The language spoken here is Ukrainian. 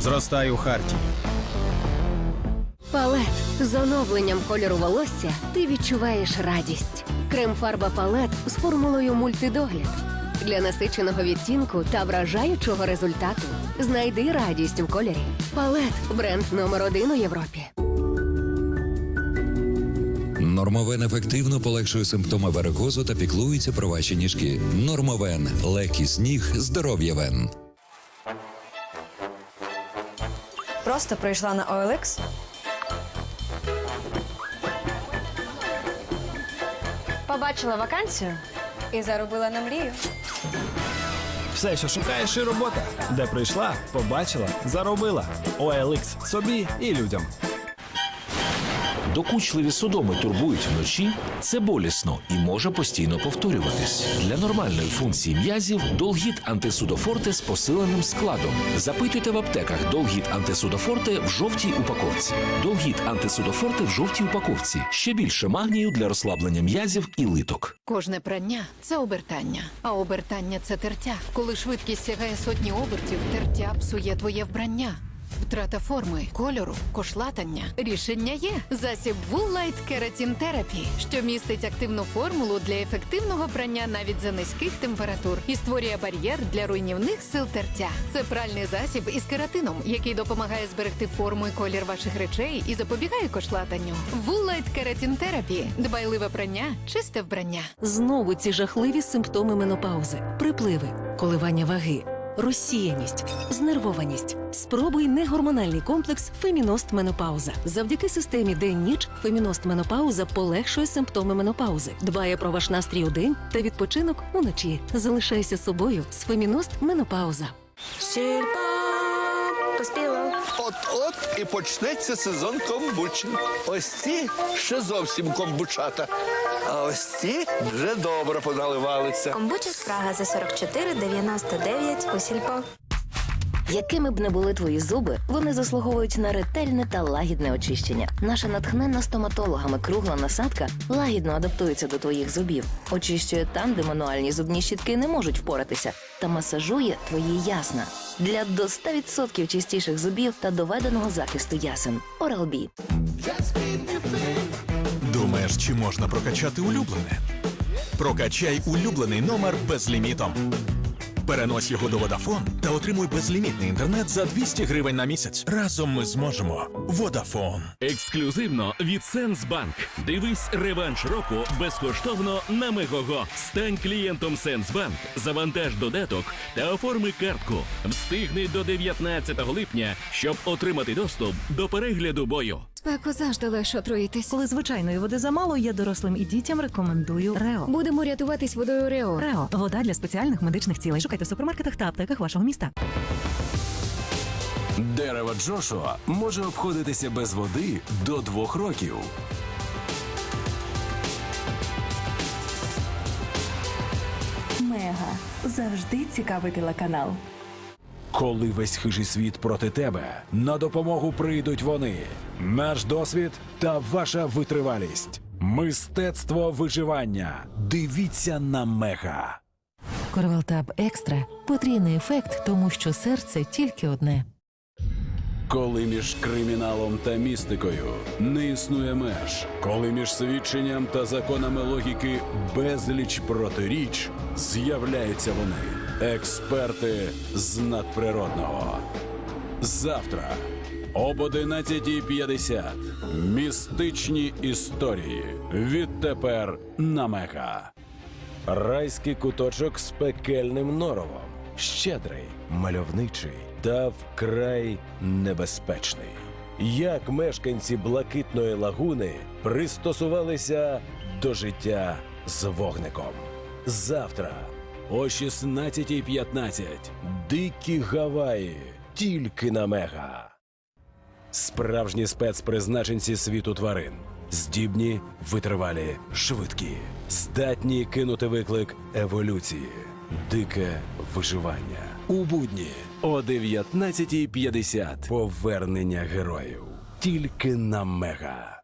Зростай у Хартії. Палет з оновленням кольору волосся ти відчуваєш радість. Крем-фарба палет з формулою мультидогляд. Для насиченого відтінку та вражаючого результату знайди радість у кольорі. Палет бренд номер один у Європі. Нормовен ефективно полегшує симптоми варикозу та піклується про ваші ніжки. Нормовен легкість ніг, здоров'я вен. Просто прийшла на OLX. Побачила вакансію і заробила на мрію. Все, що шукаєш, і робота. Де прийшла, побачила, заробила. OLX собі і людям. Докучливі судоми турбують вночі. Це болісно і може постійно повторюватись. Для нормальної функції м'язів Долгіт антисудофорте з посиленим складом. Запитуйте в аптеках Долгіт антисудофорте в жовтій упаковці. Долгіт антисудофорте в жовтій упаковці. Ще більше магнію для розслаблення м'язів і литок. Кожне прання це обертання, а обертання це тертя. Коли швидкість сягає сотні обертів, тертя псує твоє вбрання. Втрата форми, кольору, кошлатання. Рішення є. Засіб Light Keratin Therapy, що містить активну формулу для ефективного прання навіть за низьких температур і створює бар'єр для руйнівних сил тертя. Це пральний засіб із кератином, який допомагає зберегти форму і колір ваших речей і запобігає кошлатанню. Light Keratin Therapy – дбайливе прання, чисте вбрання. Знову ці жахливі симптоми менопаузи: припливи, коливання ваги, розсіяність, знервованість. Спробуй негормональний комплекс Феміност Менопауза. Завдяки системі день-ніч Феміност Менопауза полегшує симптоми менопаузи, дбає про ваш настрій у день та відпочинок уночі. Залишайся собою з Феміност Менопауза. От-от і почнеться сезон комбучі. Ось ці ще зовсім комбучата. А ось ці вже добре поналивалися. Комбуча Спрага за 44,99 у сільпо. Якими б не були твої зуби, вони заслуговують на ретельне та лагідне очищення. Наша натхненна стоматологами кругла насадка лагідно адаптується до твоїх зубів, очищує там, де мануальні зубні щітки не можуть впоратися, та масажує твої ясна для до 100% чистіших зубів та доведеного захисту ясен. Oral-B. Думаєш, чи можна прокачати улюблене? Прокачай улюблений номер безлімітом. Перенось його до Vodafone та отримуй безлімітний інтернет за 200 гривень на місяць. Разом ми зможемо. Vodafone. Ексклюзивно від Сенсбанк. Дивись реванш року безкоштовно на Мегого. Стань клієнтом Сенсбанк, завантаж додаток та оформи картку. Встигни до 19 липня, щоб отримати доступ до перегляду бою. Спеку завжди легше отруїтись. Коли звичайної води замало, я дорослим і дітям рекомендую Рео. Будемо рятуватись водою Рео. Рео вода для спеціальних медичних цілей. Шукайте в супермаркетах та аптеках вашого міста. Дерево Джошуа може обходитися без води до двох років. Мега завжди цікавий телеканал. Коли весь хижий світ проти тебе, на допомогу прийдуть вони. Наш досвід та ваша витривалість. Мистецтво виживання. Дивіться на мега. Корвалтаб екстра потрійний ефект, тому що серце тільки одне. Коли між криміналом та містикою не існує меж, коли між свідченням та законами логіки безліч протиріч, з'являються вони, експерти з надприродного. Завтра об 11.50. Містичні історії. Відтепер на мега. Райський куточок з пекельним норовом. Щедрий, мальовничий та вкрай небезпечний. Як мешканці блакитної лагуни пристосувалися до життя з вогником. Завтра о 16.15. Дикі Гаваї. Тільки на мега. Справжні спецпризначенці світу тварин. Здібні, витривалі, швидкі, здатні кинути виклик еволюції, дике виживання. У будні о 19.50. Повернення героїв. Тільки на мега.